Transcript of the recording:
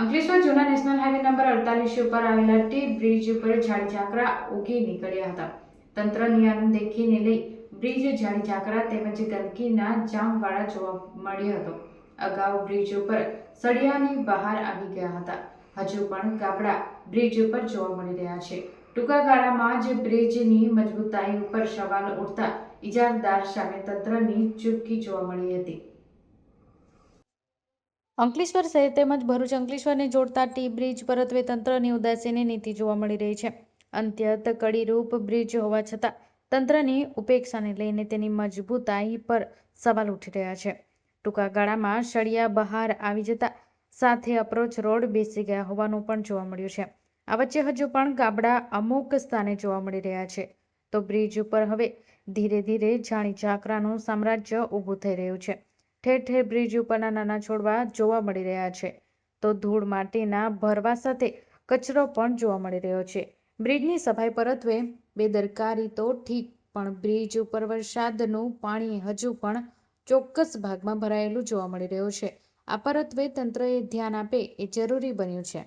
અંકલેશ્વર જૂના national highway number અડતાલીસ ઉપર આવેલા ટી બ્રિજ ઉપર ઝાડી ઝાકરા ઉગી નીકળ્યા હતા. તંત્રની અનદેખીને લઈ બ્રિજ ઝાડી ઝાકરા તેમજ ગંદકીના જામવાળા જોવા મળ્યો હતો. અગાઉ બ્રિજ ઉપર સળિયાની બહાર આવી ગયા હતા. હજુ પણ ગાબડા બ્રિજ ઉપર જોવા મળી રહ્યા છે. ટૂંકા ગાળામાં જ બ્રિજની મજબૂતાઈ ઉપર સવાલ ઉઠતા ઇજારદાર સામે તંત્રની ચૂપકી જોવા મળી હતી. અંકલેશ્વર શહેર તેમજ ભરૂચ અંકલેશ્વરને જોડતા ટી બ્રિજ પરત્વે તંત્રની ઉદાસીની નીતિ જોવા મળી રહી છે. અંત્યત કડીરૂપ બ્રિજ હોવા છતાં તંત્રની ઉપેક્ષાને લઈને તેની મજબૂતાઈ પર સવાલ ઉઠી રહ્યા છે. ટૂંકા ગાળામાં સળિયા બહાર આવી જતા સાથે અપ્રોચ રોડ બેસી ગયા હોવાનું પણ જોવા મળ્યું છે. આ વચ્ચે હજુ પણ ગાબડા અમુક સ્થાને જોવા મળી રહ્યા છે. તો બ્રિજ ઉપર હવે ધીરે ધીરે જાણી ઝાકરાનું સામ્રાજ્ય ઊભું થઈ રહ્યું છે. ઠેર ઠેર બ્રિજ ઉપરના નાના છોડવા જોવા મળી રહ્યા છે. તો ધૂળ માટીના ભરવા સાથે કચરો પણ જોવા મળી રહ્યો છે. બ્રિજની સફાઈ પરત્વે બેદરકારી તો ઠીક, પણ બ્રિજ ઉપર વરસાદનું પાણી હજુ પણ ચોક્કસ ભાગમાં ભરાયેલું જોવા મળી રહ્યું છે. આ પરત્વે તંત્રએ ધ્યાન આપે એ જરૂરી બન્યું છે.